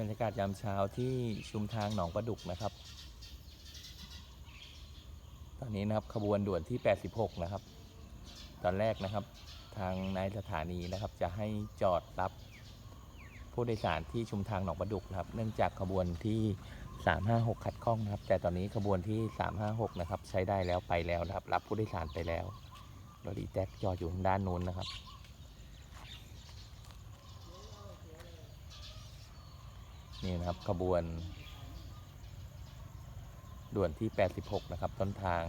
บรรยากาศยามเช้าที่ชุมทางหนองประดุกนะครับ ตอนนี้นะครับขบวนด่วนที่ 86 นะครับ ตอนแรกนะครับทางนายสถานีนะครับจะให้จอดรับผู้โดยสารที่ชุมทางหนองประดุกนะครับ เนื่องจากขบวนที่ 356 ขัดข้องนะครับ แต่ตอนนี้ขบวนที่ 356 นะครับ ใช้ได้แล้วไปแล้วนะครับ รับผู้โดยสารไปแล้วรถอีแท็กจอดอยู่ทางด้านนู้นนะครับ นี่นะครับขบวน ด่วนที่ 86 นะครับ ต้นทาง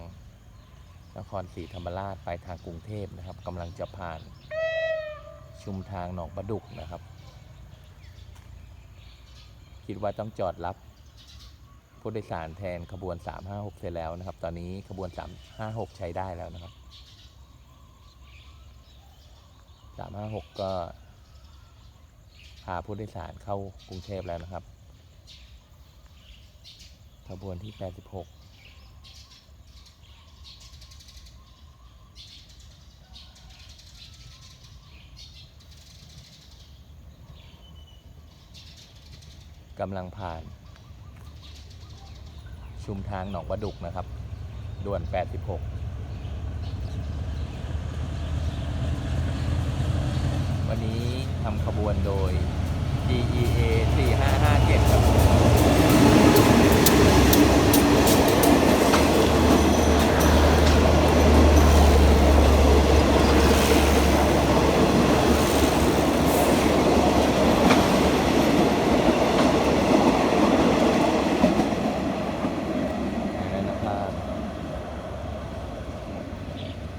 นครศรีธรรมราชไปทางกรุงเทพนะครับกำลังจะผ่าน ชุมทางหนองประดุกนะครับ คิดว่าต้องจอดรับผู้โดยสารแทนขบวน 356 เสร็จแล้วนะครับ ตอนนี้ขบวน 356 ใช้ได้แล้วนะครับ 356 ก็ พาผู้โดยสารเข้ากรุงเทพแล้วนะครับ ขบวนที่ 86กำลังผ่าน ชุมทางหนองประดุกนะครับ ด่วน 86 วันนี้ ทำขบวนโดย DEA 4557ครับแล้วนะครับ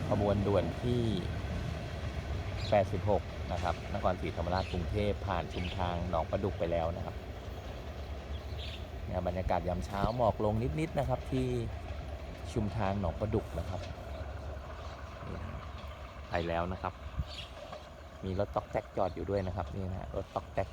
ขบวนด่วนที่ 86 นะครับ นครศรีธรรมราชกรุงเทพผ่านชุมทางหนองประดุกไปแล้วนะครับเนี่ยบรรยากาศยามเช้าหมอกลงนิดๆนะครับที่ชุมทางหนองประดุกนะครับไปแล้วนะครับ มีรถต๊อกแตกจอดอยู่ด้วยนะครับนี่นะรถต๊อกแตก